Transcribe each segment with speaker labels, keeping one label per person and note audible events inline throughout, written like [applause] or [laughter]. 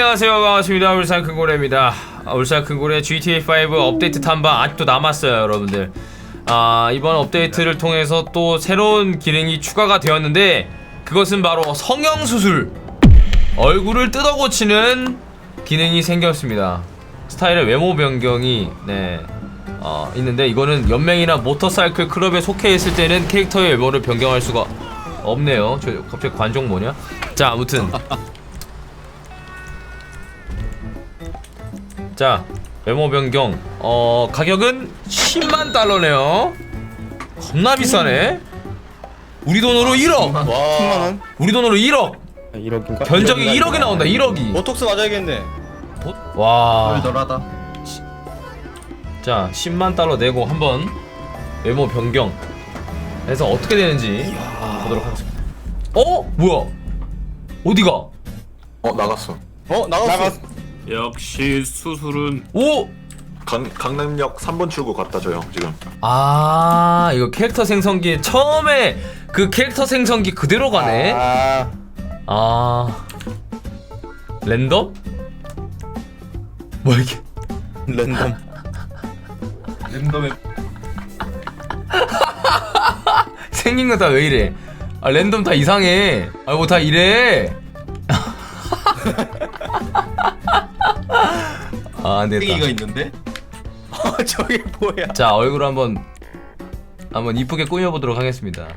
Speaker 1: 안녕하세요. 반갑습니다. 울산 큰고래입니다. 아, 울산 큰고래 GTA5 업데이트 탐방 아직도 남았어요 여러분들. 아 이번 업데이트를 통해서 또 새로운 기능이 추가가 되었는데 그것은 바로 성형수술. 얼굴을 뜯어 고치는 기능이 생겼습니다. 스타일의 외모 변경이 네 어, 있는데 이거는 연맹이나 모터사이클 클럽에 속해 있을 때는 캐릭터의 외모를 변경할 수가 없네요. 저 갑자기 관종 뭐냐? 자 아무튼 자 외모 변경 어 가격은 10만 달러네요 겁나 비싸네 우리 돈으로 1억
Speaker 2: 와 10만원?
Speaker 1: 우리 돈으로 1억
Speaker 2: 1억인가?
Speaker 1: 견적이 1억이 나온다 1억이
Speaker 2: 보톡스 맞아야겠네
Speaker 1: 와
Speaker 3: 덜덜하다.
Speaker 1: 자 10만 달러 내고 한번 외모 변경 해서 어떻게 되는지 보도록 하겠습니다 어? 뭐야 어디가?
Speaker 4: 어 나갔어.
Speaker 2: 어? 나갔어
Speaker 5: 역시 수술은
Speaker 1: 오!
Speaker 4: 강, 강남역 3번 출구 갔다 줘요 지금.
Speaker 1: 아 이거 캐릭터 생성기 처음에 그 캐릭터 생성기 그대로 가네.
Speaker 2: 아.
Speaker 1: 아. 랜덤? 뭐야 이게?
Speaker 2: 랜덤.
Speaker 3: 랜덤에 [laughs]
Speaker 1: 생긴 거 다 왜 이래? 아 랜덤 다 이상해. 아뭐다 이래 아
Speaker 3: 땡이가
Speaker 1: 안되겠다
Speaker 3: 있는데?
Speaker 2: 어 [laughs] 저게 뭐야?
Speaker 1: 자 얼굴 한번 한번 이쁘게 꾸며 보도록 하겠습니다.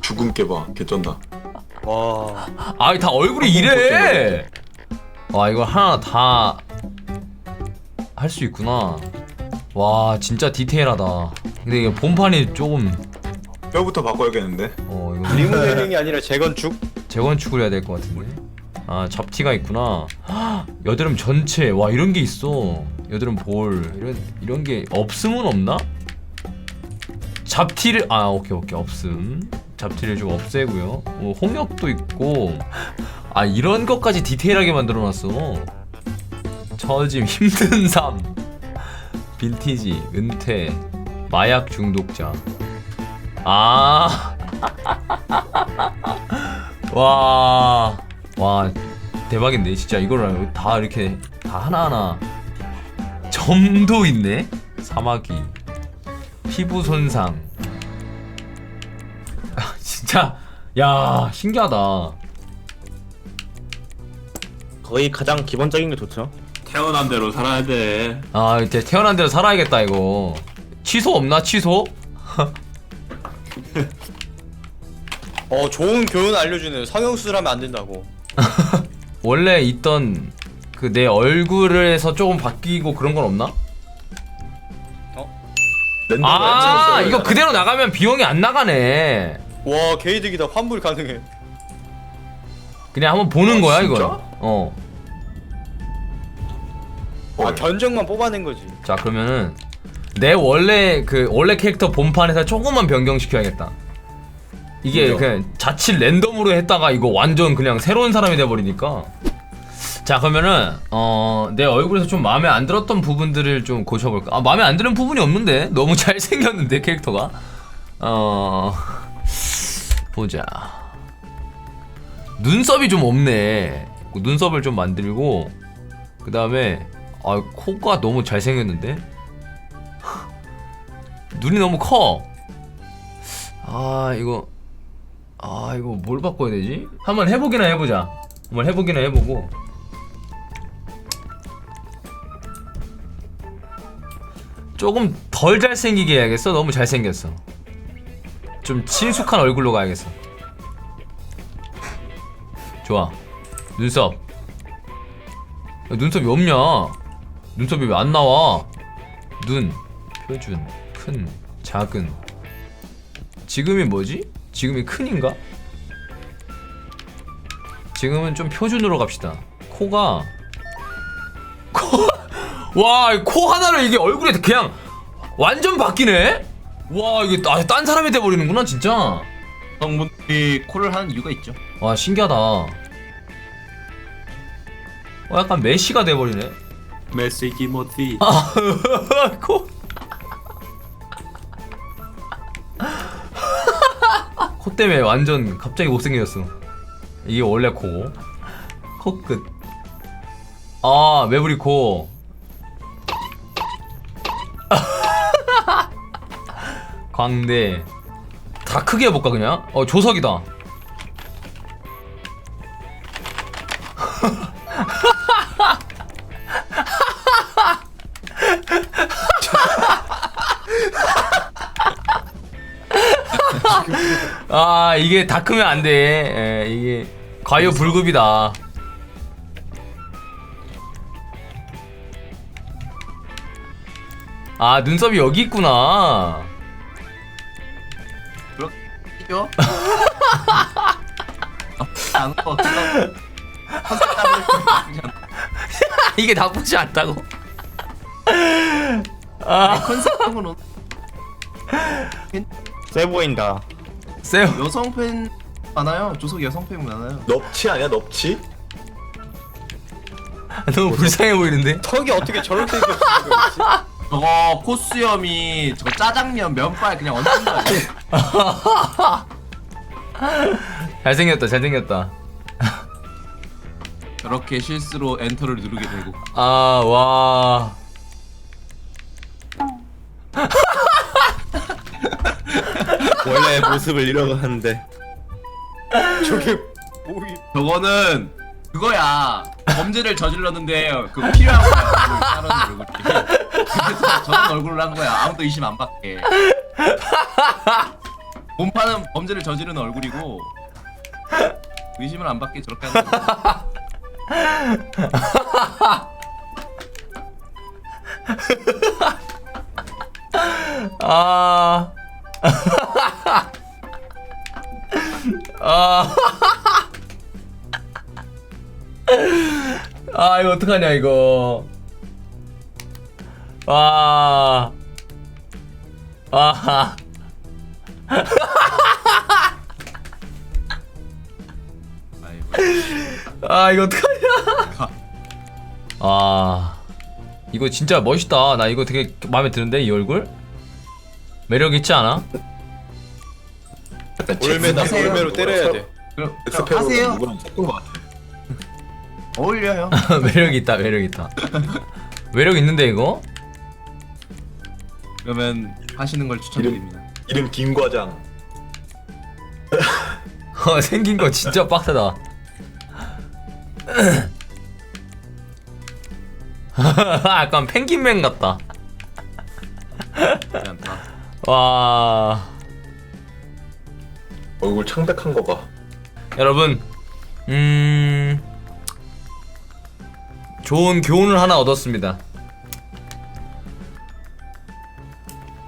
Speaker 4: 죽음 깨봐. 개쩐다.
Speaker 2: 와.
Speaker 1: 아다 얼굴이 이래. 와 이거 하나 다 할 수 있구나. 와 진짜 디테일하다. 근데 이게 본판이 조금
Speaker 4: 뼈부터 바꿔야겠는데.
Speaker 1: 어 이거
Speaker 2: 리모델링이 [laughs] 아니라 재건축?
Speaker 1: 재건축을 해야 될 것 같은데 아 잡티가 있구나. 헉, [gasps] 여드름 전체. 와 이런 게 있어. 여드름 볼. 이런 이런 게 없음은 없나? 잡티를 아 오케이 오케이. 없음. 잡티를 좀 없애고요. 어, 홍역도 있고. 아 이런 것까지 디테일하게 만들어놨어. 처짐 힘든 삶. 빈티지 은퇴 마약 중독자. 아. [laughs] 와, 와, 대박인데, 진짜 이거를 다 이렇게, 다 하나하나. 점도 있네? 사마귀. 피부 손상. 아, 진짜, 야, 신기하다.
Speaker 2: 거의 가장 기본적인 게 좋죠
Speaker 5: 태어난 대로 살아야 돼.
Speaker 1: 아, 이제 태어난 대로 살아야겠다, 이거. 취소 없나, 취소? [laughs]
Speaker 2: 어 좋은 교훈 알려주네 성형수술 하면 안 된다고 [laughs]
Speaker 1: 원래 있던 그 내 얼굴에서 조금 바뀌고 그런 건 없나?
Speaker 4: 랜덤
Speaker 1: 아, 이거 그대로 나가면 비용이 안 나가네.
Speaker 2: 와 개이득이다 환불 가능해
Speaker 1: 그냥 한번 보는
Speaker 4: 어,
Speaker 1: 거야
Speaker 4: 진짜?
Speaker 1: 이거. 어.
Speaker 2: 아 견적만 뽑아낸 거지
Speaker 1: 자 그러면은 내 원래 그 원래 캐릭터 본판에서 조금만 변경시켜야겠다. 이게
Speaker 4: 진짜?
Speaker 1: 그냥 자칫 랜덤으로 했다가 이거 완전 그냥 새로운 사람이 돼 버리니까. 자 그러면은 어 내 얼굴에서 좀 마음에 안 들었던 부분들을 좀 고쳐볼까. 아 마음에 안 드는 부분이 없는데 너무 [laughs] 잘 생겼는데 캐릭터가. 어 보자. 눈썹이 좀 없네. 그 눈썹을 좀 만들고 그 다음에 아 코가 너무 잘 생겼는데 [laughs] 눈이 너무 커. 아 이거 아 이거 뭘 바꿔야 되지? 한번 해보기나 해보자. 한번 해보기나 해보고. 조금 덜 잘생기게 해야겠어. 너무 잘생겼어. 좀 친숙한 얼굴로 가야겠어. 좋아. 눈썹. 야, 눈썹이 없냐? 눈썹이 왜 안 나와? 눈, 표준, 큰, 작은. 지금이 뭐지? 지금이 큰인가? 지금은 좀 표준으로 갑시다. 코가 코, [laughs] 와, 이코 하나를 이게 얼굴에 그냥 완전 바뀌네. 와, 이게 아, 딴 사람이 돼 버리는구나, 진짜.
Speaker 3: 성분들이 코를 하는 이유가 있죠.
Speaker 1: 와, 신기하다. 어, 약간 메시가 돼 버리네.
Speaker 5: 메시 기모티. [laughs]
Speaker 1: 코. 코 때문에 완전 갑자기 못생겨졌어. 이게 원래 코. 코 끝. 아 매브리코 [laughs] 광대 다 크게 해볼까 그냥? 어 조석이다 [laughs] 아 이게 다 크면 안 돼 예, 이게 과유불급이다 아 눈썹이 여기 있구나
Speaker 3: 그렇죠? [laughs] 안. [laughs]
Speaker 1: 이게 나쁘지 않다고 아
Speaker 3: 컨셉감으로
Speaker 2: 세 보인다.
Speaker 1: 세요
Speaker 3: 여성 팬 많아요. 조석 여성 팬 많아요.
Speaker 4: 넙치 아니야 넙치?
Speaker 1: 너무 불쌍해 보이는데
Speaker 2: 턱이 어떻게 저렇게 생겼지? [laughs]
Speaker 3: 저거 코수염이 저거 짜장면 면발 그냥 얹은 거 아니야? [laughs]
Speaker 1: 잘생겼다 잘생겼다
Speaker 3: 저렇게 실수로 엔터를 누르게 되고
Speaker 1: 아 와
Speaker 2: 모습을 잃어가는데. 저게 뭐이?
Speaker 3: 저거는 그거야 범죄를 저질렀는데 그 필요한 거야 얼굴 따르는 얼굴이 그래서 저런 얼굴을 한 거야 아무도 의심 안 받게 본판은 범죄를 저지르는 얼굴이고 의심을 안 받게 저렇게 하는 거야
Speaker 1: 아. 아. [laughs] 아, 이거 어떡하냐, 이거. 와. 아.
Speaker 3: 아이고. [laughs]
Speaker 1: 아, 이거 어떡하냐. 아. 이거 진짜 멋있다. 나 이거 되게 마음에 드는데, 이 얼굴? 매력 있지 않아?
Speaker 4: 약간
Speaker 2: 올매다
Speaker 3: 하세요.
Speaker 2: 올매로 때려야 돼.
Speaker 3: 그럼
Speaker 4: 엑스페로
Speaker 3: 하세요
Speaker 4: 누구랑 섞은 것 같아. [laughs]
Speaker 3: 어울려요 [laughs]
Speaker 1: 매력 있다, 매력 있다. [laughs] 매력 있는데, 이거?
Speaker 3: 그러면 하시는 걸 추천드립니다
Speaker 4: 이름 김과장.
Speaker 1: 어, 생긴 거 진짜 빡세다. 약간 펭귄맨 같다.
Speaker 3: 괜찮다
Speaker 1: 와.
Speaker 4: 얼굴 창백한 거 봐.
Speaker 1: 여러분, 음. 좋은 교훈을 하나 얻었습니다.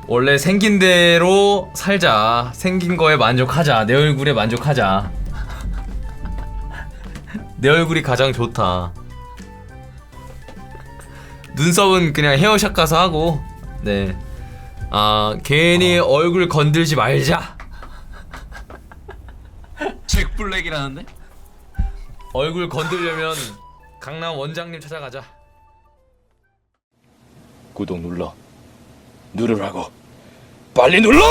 Speaker 1: 원래 생긴 대로 살자. 생긴 거에 만족하자. 내 얼굴에 만족하자. 내 얼굴이 가장 좋다. 눈썹은 그냥 헤어샷 가서 하고, 네. 아, 괜히 얼굴 건들지 말자.
Speaker 3: 잭 블랙이라는데?
Speaker 1: 얼굴 건들려면 강남 원장님 찾아가자.
Speaker 6: 구독 눌러 누르라고 빨리 눌러!